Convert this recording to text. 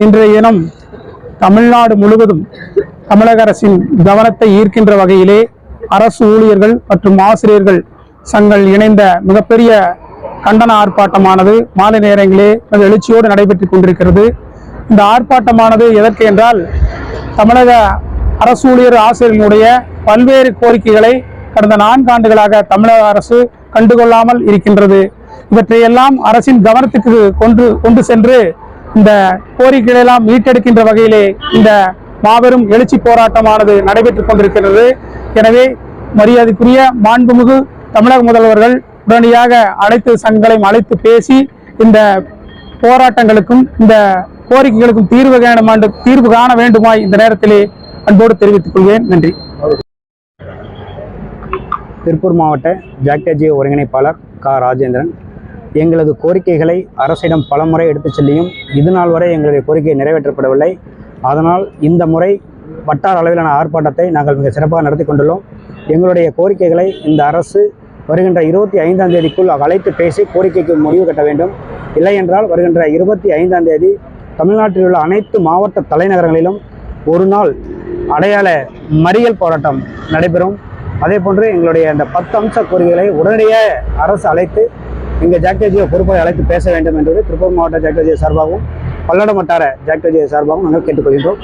இன்றைய தினம் தமிழ்நாடு முழுவதும் தமிழக அரசின் கவனத்தை ஈர்க்கின்ற வகையிலே அரசு ஊழியர்கள் மற்றும் ஆசிரியர்கள் சங்கள் இணைந்த மிகப்பெரிய கண்டன ஆர்ப்பாட்டமானது மாலை நேரங்களே மிக எழுச்சியோடு நடைபெற்றுக் கொண்டிருக்கிறது. இந்த ஆர்ப்பாட்டமானது எதற்கு என்றால் தமிழக அரசு ஊழியர் ஆசிரியர்களுடைய பல்வேறு கோரிக்கைகளை கடந்த நான்காண்டுகளாக தமிழக அரசு கண்டுகொள்ளாமல் இருக்கின்றது. இவற்றையெல்லாம் அரசின் கவனத்துக்கு கொண்டு கொண்டு சென்று இந்த கோரிக்கைகளை எல்லாம் மீட்டெடுக்கின்ற வகையிலே இந்த மாபெரும் எழுச்சி போராட்டமானது நடைபெற்றுக் கொண்டிருக்கிறது. எனவே மரியாதைக்குரிய மாண்புமிகு தமிழக முதல்வர்கள் உடனடியாக அனைத்து சங்கங்களையும் அழைத்து பேசி இந்த போராட்டங்களுக்கும் இந்த கோரிக்கைகளுக்கும் தீர்வு காண தீர்வு காண வேண்டுமாய் இந்த நேரத்திலே அன்போடு தெரிவித்துக் கொள்கிறேன். நன்றி. திருப்பூர் மாவட்ட ஜாக்டஜி ஒருங்கிணைப்பாளர் கா. ராஜேந்திரன். எங்களது கோரிக்கைகளை அரசிடம் பலமுறை எடுத்துச் செல்லியும் இது நாள் வரை எங்களுடைய கோரிக்கை நிறைவேற்றப்படவில்லை. அதனால் இந்த முறை வட்டார அளவிலான ஆர்ப்பாட்டத்தை நாங்கள் மிக சிறப்பாக நடத்தி கொண்டுள்ளோம். எங்களுடைய கோரிக்கைகளை இந்த அரசு வருகின்ற இருபத்தி ஐந்தாம் தேதிக்குள் அழைத்து பேசி கோரிக்கைக்கு முடிவு கட்ட வேண்டும். இல்லை என்றால் வருகின்ற இருபத்தி ஐந்தாம் தேதி தமிழ்நாட்டில் உள்ள அனைத்து மாவட்ட தலைநகரங்களிலும் ஒரு நாள் அடையாள மறியல் போராட்டம் நடைபெறும். அதே போன்று எங்களுடைய அந்த பத்து அம்ச கோரிக்கைகளை உடனடியாக அரசு அழைத்து இங்கே ஜாக்டோஜியோ பொறுப்பை அழைத்து பேச வேண்டும் என்பது திருப்பூர் மாவட்ட ஜாக்டோஜியோ சார்பாகவும் பல்லடம் வட்டார ஜாக்டோஜியோ சார்பாகவும் நாங்கள் கேட்டுக்கொள்கின்றோம்.